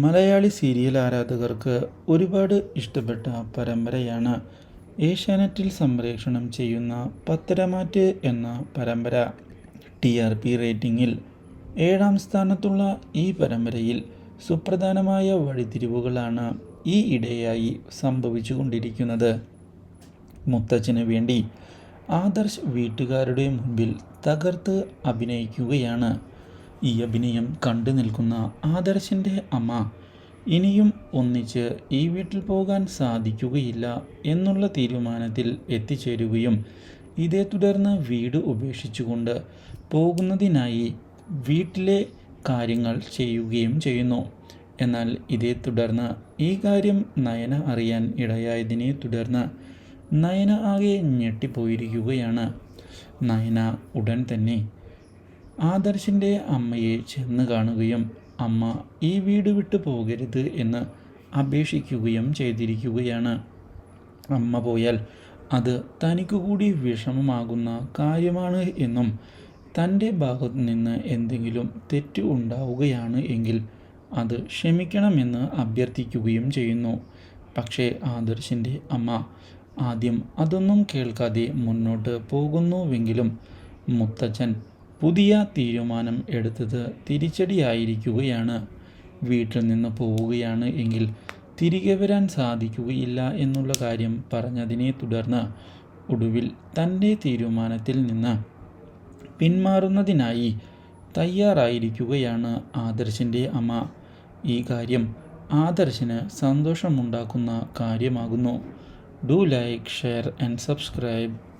Malayali serial ആരാധകർക്ക് ഒരുപാട് ഇഷ്ടപ്പെട്ട പരമ്പരയാണ് ഏഷ്യാനെറ്റിൽ സംപ്രേഷണം ചെയ്യുന്ന പത്തരമാറ്റ് എന്ന പരമ്പര. ടി ആർ പി റേറ്റിംഗിൽ ഏഴാം സ്ഥാനത്തുള്ള ഈ പരമ്പരയിൽ സുപ്രധാനമായ വഴിതിരിവുകളാണ് ഈ ഇടയായി സംഭവിച്ചുകൊണ്ടിരിക്കുന്നത്. മുത്തച്ഛന് വേണ്ടി ആദർശ് വീട്ടുകാരുടെ മുമ്പിൽ തകർത്ത് അഭിനയിക്കുകയാണ്. ഈ അഭിനയം കണ്ടു നിൽക്കുന്ന ആദർശിന്റെ അമ്മ ഇനിയും ഒന്നിച്ച് ഈ വീട്ടിൽ പോകാൻ സാധിക്കുകയില്ല എന്നുള്ള തീരുമാനത്തിൽ എത്തിച്ചേരുകയും ഇതേ തുടർന്ന് വീട് ഉപേക്ഷിച്ചുകൊണ്ട് പോകുന്നതിനായി വീട്ടിലെ കാര്യങ്ങൾ ചെയ്യുകയും ചെയ്യുന്നു. എന്നാൽ ഇതേ തുടർന്ന് ഈ കാര്യം നയന അറിയാൻ ഇടയായതിനെ തുടർന്ന് നയന ആകെ ഞെട്ടിപ്പോയിരിക്കുകയാണ്. നയന ഉടൻ തന്നെ ആദർശിന്റെ അമ്മയെ ചെന്ന് കാണുകയും അമ്മ ഈ വീട് വിട്ടു പോകരുത് എന്ന് അപേക്ഷിക്കുകയും ചെയ്തിരിക്കുകയാണ്. അമ്മ പോയാൽ അത് തനിക്ക് കൂടി വിഷമമാകുന്ന കാര്യമാണ് എന്നും തന്റെ ഭാഗത്തു നിന്ന് എന്തെങ്കിലും തെറ്റ് ഉണ്ടാവുകയാണ് എങ്കിൽ അത് ക്ഷമിക്കണമെന്ന് അഭ്യർത്ഥിക്കുകയും ചെയ്യുന്നു. പക്ഷേ ആദർശിന്റെ അമ്മ ആദ്യം അതൊന്നും കേൾക്കാതെ മുന്നോട്ട് പോകുന്നുവെങ്കിലും മുത്തച്ഛൻ പുതിയ തീരുമാനം എടുത്തത് തിരിച്ചടിയായിരിക്കുകയാണ്. വീട്ടിൽ നിന്ന് പോവുകയാണ് എങ്കിൽ തിരികെ വരാൻ സാധിക്കുകയില്ല എന്നുള്ള കാര്യം പറഞ്ഞതിനെ തുടർന്ന് ഒടുവിൽ തന്റെ തീരുമാനത്തിൽ നിന്ന് പിന്മാറുന്നതിനായി തയ്യാറായിരിക്കുകയാണ് ആദർശിന്റെ അമ്മ. ഈ കാര്യം ആദർശിന് സന്തോഷമുണ്ടാക്കുന്ന കാര്യമാകുന്നു. Do like share and subscribe.